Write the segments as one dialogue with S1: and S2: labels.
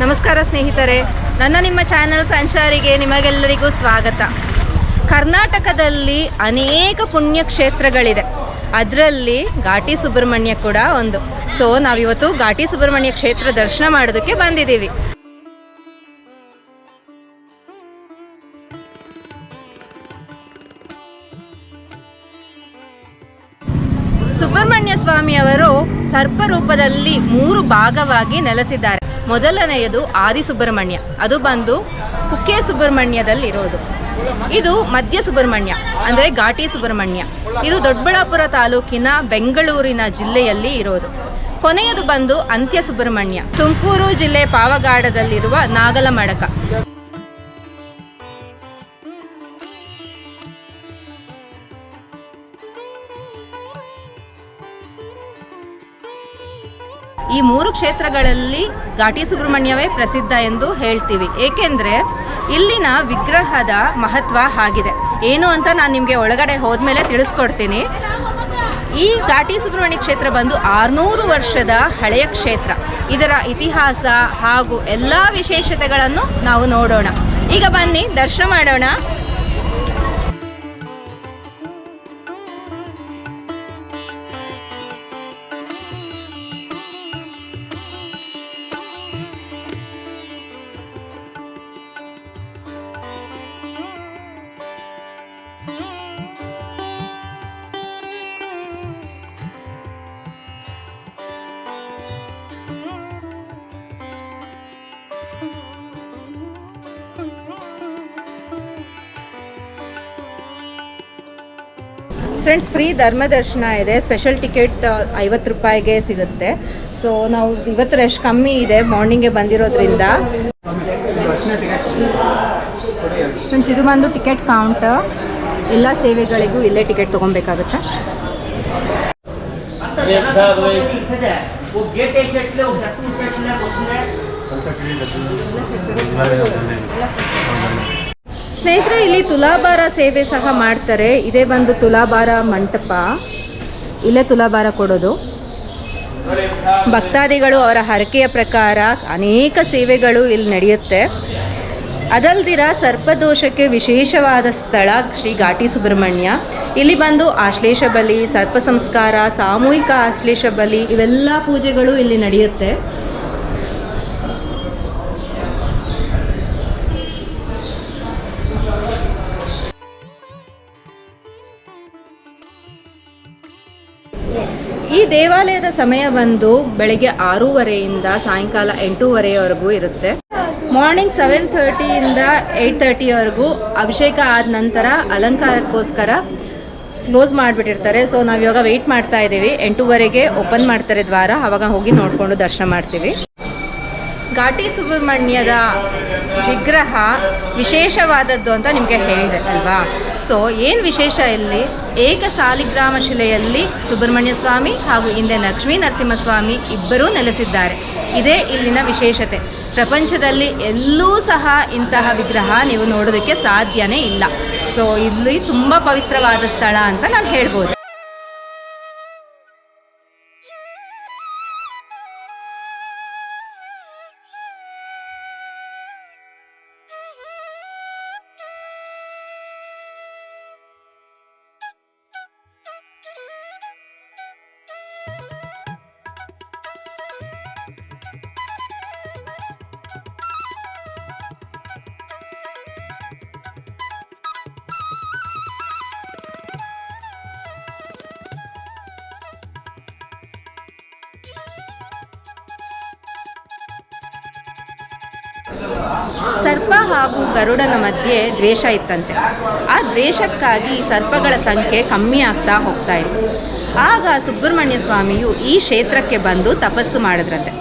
S1: ನಮಸ್ಕಾರ ಸ್ನೇಹಿತರೆ. ನನ್ನ ನಿಮ್ಮ ಚಾನೆಲ್ ಸಂಚಾರಿಗೆ ನಿಮಗೆಲ್ಲರಿಗೂ ಸ್ವಾಗತ. ಕರ್ನಾಟಕದಲ್ಲಿ ಅನೇಕ ಪುಣ್ಯಕ್ಷೇತ್ರಗಳಿದೆ. ಅದರಲ್ಲಿ ಘಾಟಿ ಸುಬ್ರಹ್ಮಣ್ಯ ಕೂಡ ಒಂದು. ಸೊ ನಾವಿವತ್ತು ಘಾಟಿ ಸುಬ್ರಹ್ಮಣ್ಯ ಕ್ಷೇತ್ರ ದರ್ಶನ ಮಾಡೋದಕ್ಕೆ ಬಂದಿದ್ದೀವಿ. ಸುಬ್ರಹ್ಮಣ್ಯ ಸ್ವಾಮಿಯವರು ಸರ್ಪರೂಪದಲ್ಲಿ ಮೂರು ಭಾಗವಾಗಿ ನೆಲೆಸಿದ್ದಾರೆ. ಮೊದಲನೆಯದು ಆದಿ ಸುಬ್ರಹ್ಮಣ್ಯ. ಅದು ಬಂದು ಕುಕ್ಕೆ ಸುಬ್ರಹ್ಮಣ್ಯದಲ್ಲಿರೋದು. ಇದು ಮಧ್ಯ ಸುಬ್ರಹ್ಮಣ್ಯ, ಅಂದರೆ ಘಾಟಿ ಸುಬ್ರಹ್ಮಣ್ಯ. ಇದು ದೊಡ್ಡಬಳ್ಳಾಪುರ ತಾಲೂಕಿನ ಬೆಂಗಳೂರಿನ ಜಿಲ್ಲೆಯಲ್ಲಿ ಇರೋದು. ಕೊನೆಯದು ಬಂದು ಅಂತ್ಯ ಸುಬ್ರಹ್ಮಣ್ಯ. ತುಮಕೂರು ಜಿಲ್ಲೆ ಪಾವಗಾಡದಲ್ಲಿರುವ ನಾಗಲಮಡಕ. ಈ ಮೂರು ಕ್ಷೇತ್ರಗಳಲ್ಲಿ ಘಾಟಿ ಸುಬ್ರಹ್ಮಣ್ಯವೇ ಪ್ರಸಿದ್ಧ ಎಂದು ಹೇಳ್ತೀವಿ. ಏಕೆಂದರೆ ಇಲ್ಲಿನ ವಿಗ್ರಹದ ಮಹತ್ವ ಆಗಿದೆ ಏನು ಅಂತ ನಾನು ನಿಮಗೆ ಒಳಗಡೆ ಹೋದ್ಮೇಲೆ ತಿಳಿಸ್ಕೊಡ್ತೀನಿ. ಈ ಘಾಟಿ ಸುಬ್ರಹ್ಮಣ್ಯ ಕ್ಷೇತ್ರ ಬಂದು ಆರುನೂರು ವರ್ಷದ ಹಳೆಯ ಕ್ಷೇತ್ರ. ಇದರ ಇತಿಹಾಸ ಹಾಗೂ ಎಲ್ಲ ವಿಶೇಷತೆಗಳನ್ನು ನಾವು ನೋಡೋಣ. ಈಗ ಬನ್ನಿ, ದರ್ಶನ ಮಾಡೋಣ. ಫ್ರೆಂಡ್ಸ್ ಫ್ರೀ ಧರ್ಮ ದರ್ಶನ ಇದೆ ಸ್ಪೆಷಲ್ ಟಿಕೆಟ್ ಐವತ್ತು ರೂಪಾಯಿಗೆ ಸಿಗುತ್ತೆ. ಸೊ ನಾವು ಇವತ್ತು ರಶ್ ಕಮ್ಮಿ ಇದೆ ಮಾರ್ನಿಂಗ್ಗೆ ಬಂದಿರೋದ್ರಿಂದ. ಫ್ರೆಂಡ್ಸ್ ಇದು ಬಂದು ಟಿಕೆಟ್ ಕೌಂಟರ್ ಎಲ್ಲ ಸೇವೆಗಳಿಗೂ ಇಲ್ಲೇ ಟಿಕೆಟ್ ತೊಗೊಬೇಕಾಗುತ್ತೆ ಸ್ನೇಹಿತರೆ, ಇಲ್ಲಿ ತುಲಾಭಾರ ಸೇವೆ ಸಹ ಮಾಡ್ತಾರೆ. ಇದೇ ಬಂದು ತುಲಾಭಾರ ಮಂಟಪ. ಇಲ್ಲೇ ತುಲಾಭಾರ ಕೊಡೋದು. ಭಕ್ತಾದಿಗಳು ಅವರ ಹರಕೆಯ ಪ್ರಕಾರ ಅನೇಕ ಸೇವೆಗಳು ಇಲ್ಲಿ ನಡೆಯುತ್ತೆ. ಅದಲ್ದಿರ ಸರ್ಪದೋಷಕ್ಕೆ ವಿಶೇಷವಾದ ಸ್ಥಳ ಶ್ರೀ ಘಾಟಿ ಸುಬ್ರಹ್ಮಣ್ಯ. ಇಲ್ಲಿ ಬಂದು ಆಶ್ಲೇಷ ಬಲಿ, ಸರ್ಪ ಸಂಸ್ಕಾರ, ಸಾಮೂಹಿಕ ಆಶ್ಲೇಷ ಬಲಿ, ಇವೆಲ್ಲ ಪೂಜೆಗಳು ಇಲ್ಲಿ ನಡೆಯುತ್ತೆ. ದೇವಾಲಯದ ಸಮಯ ಬಂದು ಬೆಳಗ್ಗೆ ಆರೂವರೆಯಿಂದ ಸಾಯಂಕಾಲ ಎಂಟೂವರೆಯವರೆಗೂ ಇರುತ್ತೆ. ಮಾರ್ನಿಂಗ್ ಸೆವೆನ್ ಥರ್ಟಿಯಿಂದ ಏಯ್ಟ್ ತರ್ಟಿವರೆಗೂ ಅಭಿಷೇಕ ಆದ ನಂತರ ಅಲಂಕಾರಕ್ಕೋಸ್ಕರ ಕ್ಲೋಸ್ ಮಾಡಿಬಿಟ್ಟಿರ್ತಾರೆ. ಸೊ ನಾವು ಇವಾಗ ವೆಯ್ಟ್ ಮಾಡ್ತಾ ಇದ್ದೀವಿ. ಎಂಟೂವರೆಗೆ ಓಪನ್ ಮಾಡ್ತಾರೆ ದ್ವಾರ. ಆವಾಗ ಹೋಗಿ ನೋಡಿಕೊಂಡು ದರ್ಶನ ಮಾಡ್ತೀವಿ. ಘಾಟಿ ಸುಬ್ರಹ್ಮಣ್ಯದ ವಿಗ್ರಹ ವಿಶೇಷವಾದದ್ದು ಅಂತ ನಿಮಗೆ ಹೇಳಿದೆ ಅಲ್ವಾ? ಸೊ ಏನು ವಿಶೇಷ ಇಲ್ಲಿ? ಏಕ ಸಾಲಿಗ್ರಾಮ ಶಿಲೆಯಲ್ಲಿ ಸುಬ್ರಹ್ಮಣ್ಯ ಸ್ವಾಮಿ ಹಾಗೂ ಹಿಂದೆ ಲಕ್ಷ್ಮೀ ನರಸಿಂಹಸ್ವಾಮಿ ಇಬ್ಬರೂ ನೆಲೆಸಿದ್ದಾರೆ. ಇದೇ ಇಲ್ಲಿನ ವಿಶೇಷತೆ. ಪ್ರಪಂಚದಲ್ಲಿ ಎಲ್ಲೂ ಸಹ ಇಂತಹ ವಿಗ್ರಹ ನೀವು ನೋಡೋದಕ್ಕೆ ಸಾಧ್ಯನೇ ಇಲ್ಲ. ಸೊ ಇಲ್ಲಿ ತುಂಬ ಪವಿತ್ರವಾದ ಸ್ಥಳ ಅಂತ ನಾನು ಹೇಳ್ಬೋದು. ಸರ್ಪ ಹಾಗೂ ಗರುಡನ ಮಧ್ಯೆ ದ್ವೇಷ ಇತ್ತಂತೆ. ಆ ದ್ವೇಷಕ್ಕಾಗಿ ಸರ್ಪಗಳ ಸಂಖ್ಯೆ ಕಮ್ಮಿ ಆಗ್ತಾ ಹೋಗ್ತಾ ಇತ್ತು. ಆಗ ಸುಬ್ರಹ್ಮಣ್ಯ ಸ್ವಾಮಿಯು ಈ ಕ್ಷೇತ್ರಕ್ಕೆ ಬಂದು ತಪಸ್ಸು ಮಾಡಿದ್ರಂತೆ.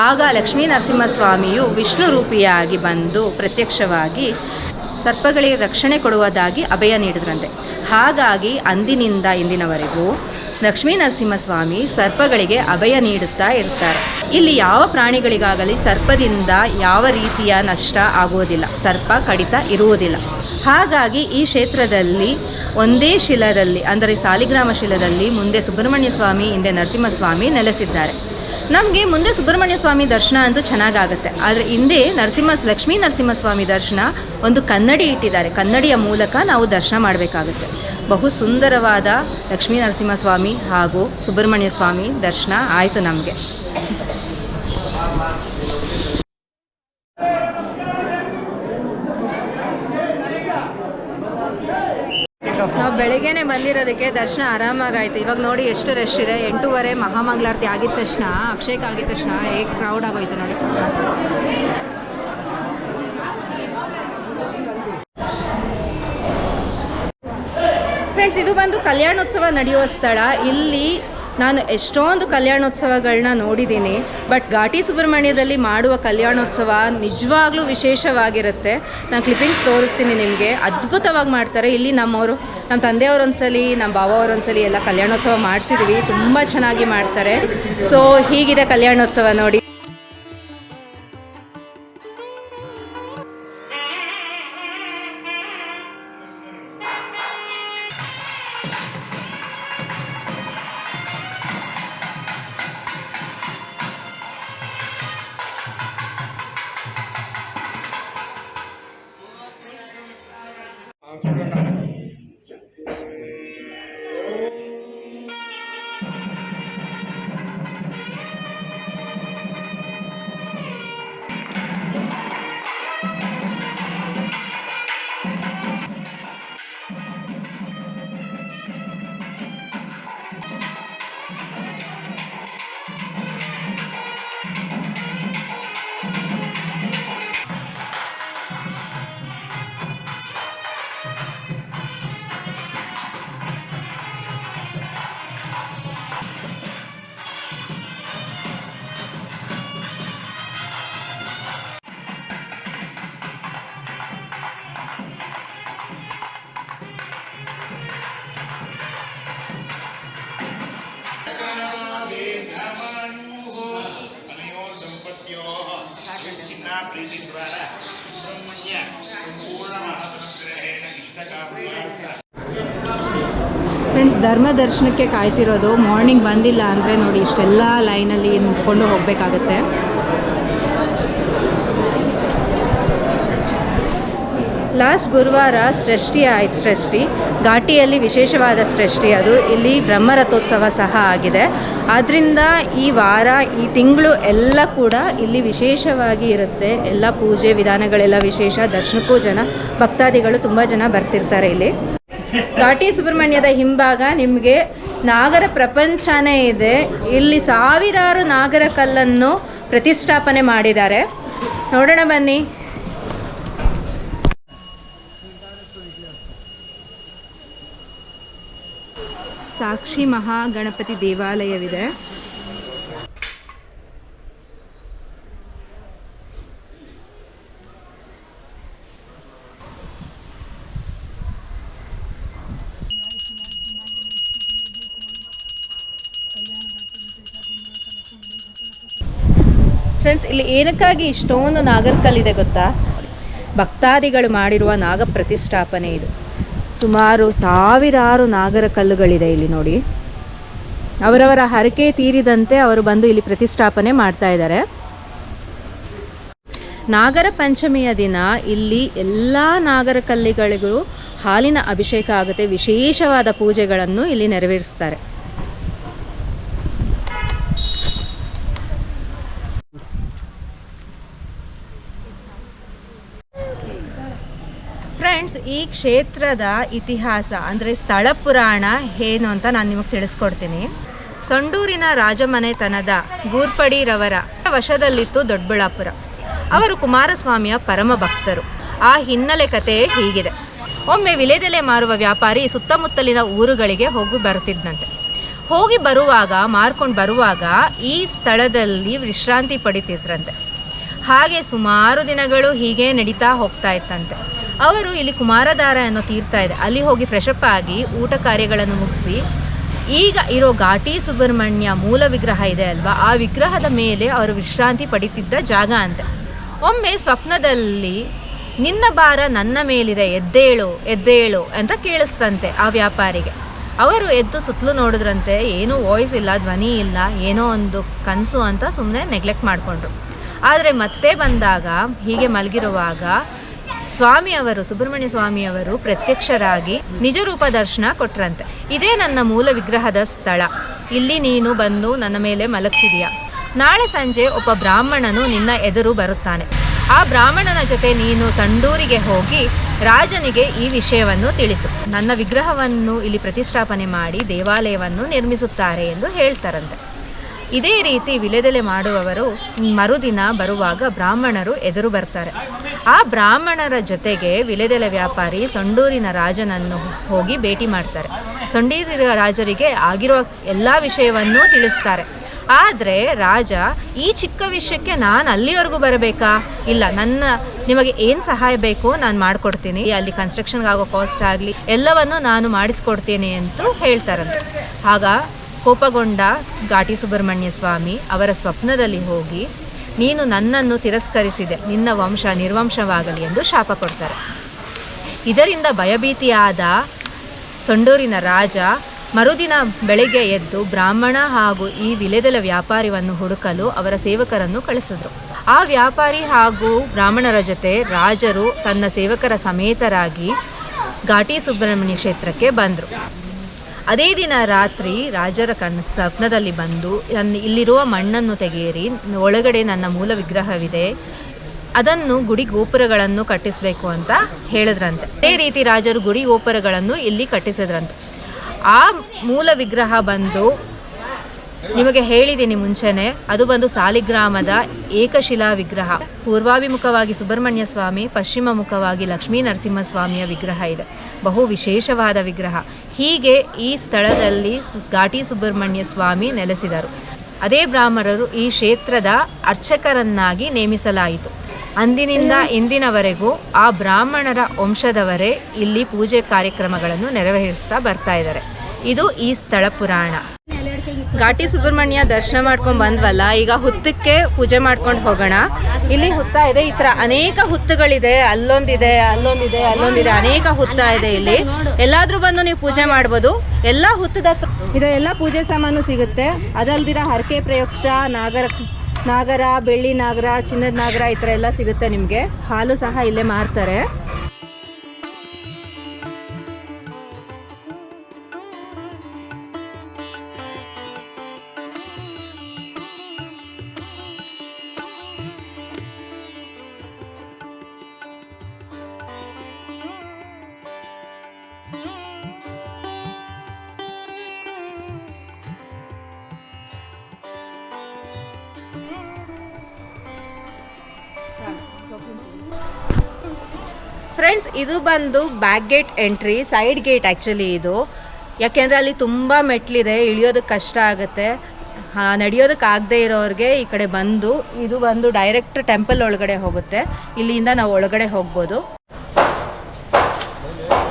S1: ಆಗ ಲಕ್ಷ್ಮೀ ನರಸಿಂಹಸ್ವಾಮಿಯು ವಿಷ್ಣು ರೂಪಿಯಾಗಿ ಬಂದು ಪ್ರತ್ಯಕ್ಷವಾಗಿ ಸರ್ಪಗಳಿಗೆ ರಕ್ಷಣೆ ಕೊಡುವುದಾಗಿ ಅಭಯ ನೀಡಿದ್ರಂತೆ. ಹಾಗಾಗಿ ಅಂದಿನಿಂದ ಇಂದಿನವರೆಗೂ ಲಕ್ಷ್ಮೀ ನರಸಿಂಹಸ್ವಾಮಿ ಸರ್ಪಗಳಿಗೆ ಅಭಯ ನೀಡುತ್ತಾ ಇರ್ತಾರೆ. ಇಲ್ಲಿ ಯಾವ ಪ್ರಾಣಿಗಳಿಗಾಗಲಿ ಸರ್ಪದಿಂದ ಯಾವ ರೀತಿಯ ನಷ್ಟ ಆಗುವುದಿಲ್ಲ. ಸರ್ಪ ಕಡಿತ ಇರುವುದಿಲ್ಲ. ಹಾಗಾಗಿ ಈ ಕ್ಷೇತ್ರದಲ್ಲಿ ಒಂದೇ ಶಿಲದಲ್ಲಿ, ಅಂದರೆ ಸಾಲಿಗ್ರಾಮ ಶಿಲದಲ್ಲಿ ಮುಂದೆ ಸುಬ್ರಹ್ಮಣ್ಯ ಸ್ವಾಮಿ, ಹಿಂದೆ ನರಸಿಂಹಸ್ವಾಮಿ ನೆಲೆಸಿದ್ದಾರೆ. ನಮಗೆ ಮುಂದೆ ಸುಬ್ರಹ್ಮಣ್ಯ ಸ್ವಾಮಿ ದರ್ಶನ ಅಂತೂ ಚೆನ್ನಾಗಾಗುತ್ತೆ. ಆದರೆ ಹಿಂದೆ ನರಸಿಂಹ, ಲಕ್ಷ್ಮೀ ನರಸಿಂಹಸ್ವಾಮಿ ದರ್ಶನ ಒಂದು ಕನ್ನಡಿ ಇಟ್ಟಿದ್ದಾರೆ. ಕನ್ನಡಿಯ ಮೂಲಕ ನಾವು ದರ್ಶನ ಮಾಡಬೇಕಾಗುತ್ತೆ. ಬಹು ಸುಂದರವಾದ ಲಕ್ಷ್ಮೀ ನರಸಿಂಹಸ್ವಾಮಿ ಹಾಗೂ ಸುಬ್ರಹ್ಮಣ್ಯ ಸ್ವಾಮಿ ದರ್ಶನ ಆಯಿತು ನಮಗೆ. ಬೆಳಗ್ಗೆನೆ ಬಂದಿರೋದಕ್ಕೆ ದರ್ಶನ ಆರಾಮಾಗಾಯ್ತು. ಇವಾಗ ನೋಡಿ ಎಷ್ಟು ರಶ್ ಇದೆ. ಎಂಟೂವರೆ ಮಹಾಮಂಗಳಾರತಿ ಆಗಿದ ತಕ್ಷಣ, ಅಭಿಷೇಕ ಆಗಿದ ತಕ್ಷಣ ಹೇಗೆ ಕ್ರೌಡ್ ಆಗೋಯ್ತು ನೋಡಿ. ಫ್ರೆಂಡ್ಸ್ ಇದು ಬಂದು ಕಲ್ಯಾಣೋತ್ಸವ ನಡೆಯುವ ಸ್ಥಳ. ಇಲ್ಲಿ ನಾನು ಎಷ್ಟೊಂದು ಕಲ್ಯಾಣೋತ್ಸವಗಳನ್ನ ನೋಡಿದ್ದೀನಿ, ಬಟ್ ಘಾಟಿ ಸುಬ್ರಹ್ಮಣ್ಯದಲ್ಲಿ ಮಾಡುವ ಕಲ್ಯಾಣೋತ್ಸವ ನಿಜವಾಗ್ಲೂ ವಿಶೇಷವಾಗಿರುತ್ತೆ. ನಾನು ಕ್ಲಿಪ್ಪಿಂಗ್ಸ್ ತೋರಿಸ್ತೀನಿ ನಿಮಗೆ. ಅದ್ಭುತವಾಗಿ ಮಾಡ್ತಾರೆ. ಇಲ್ಲಿ ನಮ್ಮವರು ನಮ್ಮ ತಂದೆಯವರು ಒಂದ್ಸಲಿ ನಮ್ಮ ಬಾವ ಅವರು ಒಂದ್ಸಲಿ ಎಲ್ಲ ಕಲ್ಯಾಣೋತ್ಸವ ಮಾಡಿಸಿದ್ವಿ. ತುಂಬ ಚೆನ್ನಾಗಿ ಮಾಡ್ತಾರೆ. ಸೊ ಹೀಗಿದೆ ಕಲ್ಯಾಣೋತ್ಸವ ನೋಡಿ. ಫ್ರೆಂಡ್ಸ್ ಧರ್ಮ ದರ್ಶನಕ್ಕೆ ಕಾಯ್ತಿರೋದು ಮಾರ್ನಿಂಗ್ ಬಂದಿಲ್ಲ ಅಂದರೆ ನೋಡಿ ಇಷ್ಟೆಲ್ಲ ಲೈನಲ್ಲಿ ನಿಂತ್ಕೊಂಡು ಹೋಗಬೇಕಾಗತ್ತೆ. ಲಾಸ್ಟ್ ಗುರುವಾರ ಸೃಷ್ಟಿ ಆಯ್ತು, ಸೃಷ್ಟಿ. ಘಾಟಿಯಲ್ಲಿ ವಿಶೇಷವಾದ ಸೃಷ್ಟಿ ಅದು. ಇಲ್ಲಿ ಬ್ರಹ್ಮರಥೋತ್ಸವ ಸಹ ಆಗಿದೆ. ಆದ್ದರಿಂದ ಈ ವಾರ, ಈ ತಿಂಗಳು ಎಲ್ಲ ಕೂಡ ಇಲ್ಲಿ ವಿಶೇಷವಾಗಿ ಇರುತ್ತೆ. ಎಲ್ಲ ಪೂಜೆ ವಿಧಾನಗಳೆಲ್ಲ ವಿಶೇಷ. ದರ್ಶನಕ್ಕೂ ಜನ, ಭಕ್ತಾದಿಗಳು ತುಂಬ ಜನ ಬರ್ತಿರ್ತಾರೆ ಇಲ್ಲಿ. ಘಾಟಿ ಸುಬ್ರಹ್ಮಣ್ಯದ ಹಿಂಭಾಗ ನಿಮಗೆ ನಾಗರ ಪ್ರಪಂಚನೇ ಇದೆ. ಇಲ್ಲಿ ಸಾವಿರಾರು ನಾಗರ ಕಲ್ಲನ್ನು ಪ್ರತಿಷ್ಠಾಪನೆ ಮಾಡಿದ್ದಾರೆ. ನೋಡೋಣ ಬನ್ನಿ. ಸಾಕ್ಷಿ ಮಹಾಗಣಪತಿ ದೇವಾಲಯವಿದೆ. ಫ್ರೆಂಡ್ಸ್ ಇಲ್ಲಿ ಏನಕ್ಕಾಗಿ ಇಷ್ಟೊಂದು ನಾಗರ್ಕಲ್ಲಿದೆ ಗೊತ್ತಾ? ಭಕ್ತಾದಿಗಳು ಮಾಡಿರುವ ನಾಗ ಪ್ರತಿಷ್ಠಾಪನೆ ಇದು. ಸುಮಾರು ಸಾವಿರಾರು ನಾಗರ ಕಲ್ಲುಗಳಿದೆ ಇಲ್ಲಿ ನೋಡಿ. ಅವರವರ ಹರಕೆ ತೀರಿದಂತೆ ಅವರು ಬಂದು ಇಲ್ಲಿ ಪ್ರತಿಷ್ಠಾಪನೆ ಮಾಡ್ತಾ ಇದ್ದಾರೆ. ನಾಗರ ಪಂಚಮಿಯ ದಿನ ಇಲ್ಲಿ ಎಲ್ಲ ನಾಗರ ಕಲ್ಲಿಗಳಿಗೂ ಹಾಲಿನ ಅಭಿಷೇಕ ಆಗುತ್ತೆ. ವಿಶೇಷವಾದ ಪೂಜೆಗಳನ್ನು ಇಲ್ಲಿ ನೆರವೇರಿಸ್ತಾರೆ ಫ್ರೆಂಡ್ಸ್ ಈ ಕ್ಷೇತ್ರದ ಇತಿಹಾಸ, ಅಂದರೆ ಸ್ಥಳ ಪುರಾಣ ಏನು ಅಂತ ನಾನು ನಿಮಗೆ ತಿಳಿಸ್ಕೊಡ್ತೀನಿ. ಸಂಡೂರಿನ ರಾಜಮನೆತನದ ಗೂರ್ಪಡಿರವರ ವಶದಲ್ಲಿತ್ತು ದೊಡ್ಡಬಳ್ಳಾಪುರ. ಅವರು ಕುಮಾರಸ್ವಾಮಿಯ ಪರಮ ಭಕ್ತರು. ಆ ಹಿನ್ನೆಲೆ ಕತೆ ಹೀಗಿದೆ. ಒಮ್ಮೆ ವಿಲೇದೆಲೆ ಮಾರುವ ವ್ಯಾಪಾರಿ ಸುತ್ತಮುತ್ತಲಿನ ಊರುಗಳಿಗೆ ಹೋಗಿ ಬರುತ್ತಿದ್ದಂತೆ ಹೋಗಿ ಬರುವಾಗ, ಮಾರ್ಕೊಂಡು ಬರುವಾಗ ಈ ಸ್ಥಳದಲ್ಲಿ ವಿಶ್ರಾಂತಿ ಪಡಿತಿದ್ರಂತೆ. ಹಾಗೆ ಸುಮಾರು ದಿನಗಳು ಹೀಗೆ ನಡೀತಾ ಹೋಗ್ತಾ ಇತ್ತಂತೆ. ಅವರು ಇಲ್ಲಿ ಕುಮಾರಧಾರ ಅನ್ನೋ ತೀರ್ಥ ಇದೆ. ಅಲ್ಲಿ ಹೋಗಿ ಫ್ರೆಶಪ್ ಆಗಿ ಊಟ ಕಾರ್ಯಗಳನ್ನು ಮುಗಿಸಿ, ಈಗ ಇರೋ ಘಾಟಿ ಸುಬ್ರಹ್ಮಣ್ಯ ಮೂಲ ವಿಗ್ರಹ ಇದೆ ಅಲ್ವಾ? ಆ ವಿಗ್ರಹದ ಮೇಲೆ ಅವರು ವಿಶ್ರಾಂತಿ ಪಡಿತಿದ್ದ ಜಾಗ ಅಂತೆ. ಒಮ್ಮೆ ಸ್ವಪ್ನದಲ್ಲಿ, ನಿನ್ನ ಭಾರ ನನ್ನ ಮೇಲಿದೆ, ಎದ್ದೇಳು ಎದ್ದೇಳು ಅಂತ ಕೇಳಿಸ್ತಂತೆ ಆ ವ್ಯಾಪಾರಿಗೆ. ಅವರು ಎದ್ದು ಸುತ್ತಲೂ ನೋಡಿದ್ರಂತೆ, ಏನೂ ವಾಯ್ಸ್ ಇಲ್ಲ, ಧ್ವನಿ ಇಲ್ಲ, ಏನೋ ಒಂದು ಕನಸು ಅಂತ ಸುಮ್ಮನೆ ನೆಗ್ಲೆಕ್ಟ್ ಮಾಡಿಕೊಂಡ್ರು. ಆದರೆ ಮತ್ತೆ ಬಂದಾಗ ಹೀಗೆ ಮಲಗಿರುವಾಗ ಸ್ವಾಮಿಯವರು ಸುಬ್ರಹ್ಮಣ್ಯ ಸ್ವಾಮಿಯವರು ಪ್ರತ್ಯಕ್ಷರಾಗಿ ನಿಜ ರೂಪ ದರ್ಶನ ಕೊಟ್ರಂತೆ. ಇದೇ ನನ್ನ ಮೂಲ ವಿಗ್ರಹದ ಸ್ಥಳ. ಇಲ್ಲಿ ನೀನು ಬಂದು ನನ್ನ ಮೇಲೆ ಮಲಗ್ತಿದೀಯ. ನಾಳೆ ಸಂಜೆ ಒಬ್ಬ ಬ್ರಾಹ್ಮಣನು ನಿನ್ನ ಎದುರು ಬರುತ್ತಾನೆ. ಆ ಬ್ರಾಹ್ಮಣನ ಜೊತೆ ನೀನು ಸಂಡೂರಿಗೆ ಹೋಗಿ ರಾಜನಿಗೆ ಈ ವಿಷಯವನ್ನು ತಿಳಿಸು. ನನ್ನ ವಿಗ್ರಹವನ್ನು ಇಲ್ಲಿ ಪ್ರತಿಷ್ಠಾಪನೆ ಮಾಡಿ ದೇವಾಲಯವನ್ನು ನಿರ್ಮಿಸುತ್ತಾರೆ ಎಂದು ಹೇಳ್ತಾರಂತೆ. ಇದೇ ರೀತಿ ವಿಲೆದೆಲೆ ಮಾಡುವವರು ಮರುದಿನ ಬರುವಾಗ ಬ್ರಾಹ್ಮಣರು ಎದುರು ಬರ್ತಾರೆ. ಆ ಬ್ರಾಹ್ಮಣರ ಜೊತೆಗೆ ವಿಲೆದೆಲೆ ವ್ಯಾಪಾರಿ ಸೊಂಡೂರಿನ ರಾಜನನ್ನು ಹೋಗಿ ಭೇಟಿ ಮಾಡ್ತಾರೆ. ಸಂಡೂರಿನ ರಾಜರಿಗೆ ಆಗಿರೋ ಎಲ್ಲ ವಿಷಯವನ್ನೂ ತಿಳಿಸ್ತಾರೆ. ಆದರೆ ರಾಜ, ಈ ಚಿಕ್ಕ ವಿಷಯಕ್ಕೆ ನಾನು ಅಲ್ಲಿವರೆಗೂ ಬರಬೇಕಾ? ಇಲ್ಲ, ನನ್ನ, ನಿಮಗೆ ಏನು ಸಹಾಯ ಬೇಕು ನಾನು ಮಾಡಿಕೊಡ್ತೀನಿ. ಅಲ್ಲಿ ಕನ್ಸ್ಟ್ರಕ್ಷನ್ಗೆ ಆಗೋ ಕಾಸ್ಟ್ ಆಗಲಿ, ಎಲ್ಲವನ್ನು ನಾನು ಮಾಡಿಸ್ಕೊಡ್ತೀನಿ ಅಂತ ಹೇಳ್ತಾರಂತೆ. ಆಗ ಕೋಪಗೊಂಡ ಘಾಟಿ ಸುಬ್ರಹ್ಮಣ್ಯ ಸ್ವಾಮಿ ಅವರ ಸ್ವಪ್ನದಲ್ಲಿ ಹೋಗಿ, ನೀನು ನನ್ನನ್ನು ತಿರಸ್ಕರಿಸಿದೆ, ನಿನ್ನ ವಂಶ ನಿರ್ವಂಶವಾಗಲಿ ಎಂದು ಶಾಪ ಕೊಡ್ತಾರೆ. ಇದರಿಂದ ಭಯಭೀತಿಯಾದ ಸೊಂಡೂರಿನ ರಾಜ ಮರುದಿನ ಬೆಳಿಗ್ಗೆ ಎದ್ದು ಬ್ರಾಹ್ಮಣ ಹಾಗೂ ಈ ವಿಲೇದಲ ವ್ಯಾಪಾರಿಯನ್ನು ಹುಡುಕಲು ಅವರ ಸೇವಕರನ್ನು ಕಳಿಸಿದ್ರು. ಆ ವ್ಯಾಪಾರಿ ಹಾಗೂ ಬ್ರಾಹ್ಮಣರ ಜೊತೆ ರಾಜರು ತನ್ನ ಸೇವಕರ ಸಮೇತರಾಗಿ ಘಾಟಿ ಸುಬ್ರಹ್ಮಣ್ಯ ಕ್ಷೇತ್ರಕ್ಕೆ ಬಂದರು. ಅದೇ ದಿನ ರಾತ್ರಿ ರಾಜರ ಕನ್ ಸ್ವಪ್ನದಲ್ಲಿ ಬಂದು ನನ್ನ ಇಲ್ಲಿರುವ ಮಣ್ಣನ್ನು ತೆಗೆಯಿರಿ. ಒಳಗಡೆ ನನ್ನ ಮೂಲ ವಿಗ್ರಹವಿದೆ. ಅದನ್ನು ಗುಡಿ ಗೋಪುರಗಳನ್ನು ಕಟ್ಟಿಸಬೇಕು ಅಂತ ಹೇಳಿದ್ರಂತೆ. ಅದೇ ರೀತಿ ರಾಜರು ಗುಡಿ ಗೋಪುರಗಳನ್ನು ಇಲ್ಲಿ ಕಟ್ಟಿಸಿದ್ರಂತೆ. ಆ ಮೂಲ ವಿಗ್ರಹ ಬಂದು ನಿಮಗೆ ಹೇಳಿದ್ದೀನಿ ಮುಂಚೆನೆ, ಅದು ಬಂದು ಸಾಲಿಗ್ರಾಮದ ಏಕಶಿಲಾ ವಿಗ್ರಹ ಪೂರ್ವಾಭಿಮುಖವಾಗಿ ಸುಬ್ರಹ್ಮಣ್ಯ ಸ್ವಾಮಿ ಪಶ್ಚಿಮ ಮುಖವಾಗಿ ಲಕ್ಷ್ಮೀ ನರಸಿಂಹಸ್ವಾಮಿಯ ವಿಗ್ರಹ ಇದೆ. ಬಹು ವಿಶೇಷವಾದ ವಿಗ್ರಹ. ಹೀಗೆ ಈ ಸ್ಥಳದಲ್ಲಿ ಘಾಟಿ ಸುಬ್ರಹ್ಮಣ್ಯ ಸ್ವಾಮಿ ನೆಲೆಸಿದರು. ಅದೇ ಬ್ರಾಹ್ಮಣರು ಈ ಕ್ಷೇತ್ರದ ಅರ್ಚಕರನ್ನಾಗಿ ನೇಮಿಸಲಾಯಿತು. ಅಂದಿನಿಂದ ಇಂದಿನವರೆಗೂ ಆ ಬ್ರಾಹ್ಮಣರ ವಂಶದವರೇ ಇಲ್ಲಿ ಪೂಜೆ ಕಾರ್ಯಕ್ರಮಗಳನ್ನು ನೆರವೇರಿಸ್ತಾ ಬರ್ತಾ ಇದ್ದಾರೆ. ಇದು ಈ ಸ್ಥಳ ಪುರಾಣ. ಘಾಟಿ ಸುಬ್ರಹ್ಮಣ್ಯ ದರ್ಶನ ಮಾಡ್ಕೊಂಡು ಬಂದ್ವಲ್ಲ, ಈಗ ಹುತ್ತಕ್ಕೆ ಪೂಜೆ ಮಾಡ್ಕೊಂಡು ಹೋಗೋಣ. ಇಲ್ಲಿ ಹುತ್ತ ಇದೆ, ಈ ತರ ಅನೇಕ ಹುತ್ತುಗಳಿದೆ, ಅಲ್ಲೊಂದಿದೆ ಅಲ್ಲೊಂದಿದೆ ಅಲ್ಲೊಂದಿದೆ, ಅನೇಕ ಹುತ್ತ ಇದೆ ಇಲ್ಲಿ. ಎಲ್ಲಾದ್ರೂ ಬಂದು ನೀವು ಪೂಜೆ ಮಾಡ್ಬೋದು. ಎಲ್ಲ ಹುತ್ತದ ಇದು, ಎಲ್ಲ ಪೂಜೆ ಸಾಮಾನು ಸಿಗುತ್ತೆ. ಅದಲ್ದಿರ ಹರಕೆ ಪ್ರಯುಕ್ತ ನಾಗರ ನಾಗರ, ಬೆಳ್ಳಿ ನಾಗರ, ಚಿನ್ನದ ನಾಗರ ಈ ಥರ ಎಲ್ಲ ಸಿಗುತ್ತೆ ನಿಮಗೆ. ಹಾಲು ಸಹ ಇಲ್ಲೇ ಮಾರ್ತಾರೆ. ಫ್ರೆಂಡ್ಸ್ ಇದು ಬಂದು back gate entry side gate actually ಇದು. ಯಾಕೆಂದರೆ ಅಲ್ಲಿ ತುಂಬ ಮೆಟ್ಲಿದೆ ಇಳಿಯೋದಕ್ಕೆ ಕಷ್ಟ ಆಗುತ್ತೆ. ನಡೆಯೋದಕ್ಕಾಗದೇ ಇರೋರಿಗೆ ಈ ಕಡೆ ಬಂದು, ಇದು ಬಂದು ಡೈರೆಕ್ಟ್ ಟೆಂಪಲ್ ಒಳಗಡೆ ಹೋಗುತ್ತೆ. ಇಲ್ಲಿಂದ ನಾವು ಒಳಗಡೆ ಹೋಗ್ಬೋದು.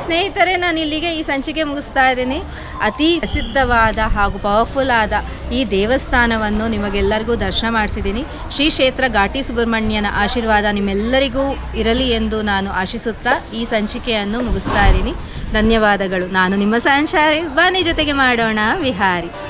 S1: ಸ್ನೇಹಿತರೆ ನಾನು ಇಲ್ಲಿಗೆ ಈ ಸಂಚಿಕೆ ಮುಗಿಸ್ತಾ ಇದ್ದೀನಿ. ಅತಿ ಪ್ರಸಿದ್ಧವಾದ ಹಾಗೂ ಪವರ್ಫುಲ್ ಆದ ಈ ದೇವಸ್ಥಾನವನ್ನು ನಿಮಗೆಲ್ಲರಿಗೂ ದರ್ಶನ ಮಾಡಿಸಿದ್ದೀನಿ. ಶ್ರೀ ಕ್ಷೇತ್ರ ಘಾಟಿ ಸುಬ್ರಹ್ಮಣ್ಯನ ಆಶೀರ್ವಾದ ನಿಮ್ಮೆಲ್ಲರಿಗೂ ಇರಲಿ ಎಂದು ನಾನು ಆಶಿಸುತ್ತಾ ಈ ಸಂಚಿಕೆಯನ್ನು ಮುಗಿಸ್ತಾ ಇದ್ದೀನಿ. ಧನ್ಯವಾದಗಳು. ನಾನು ನಿಮ್ಮ ಸಂಚಾರಿ. ಬನ್ನಿ ಜೊತೆಗೆ ಮಾಡೋಣ. ವಿಹಾರಿ.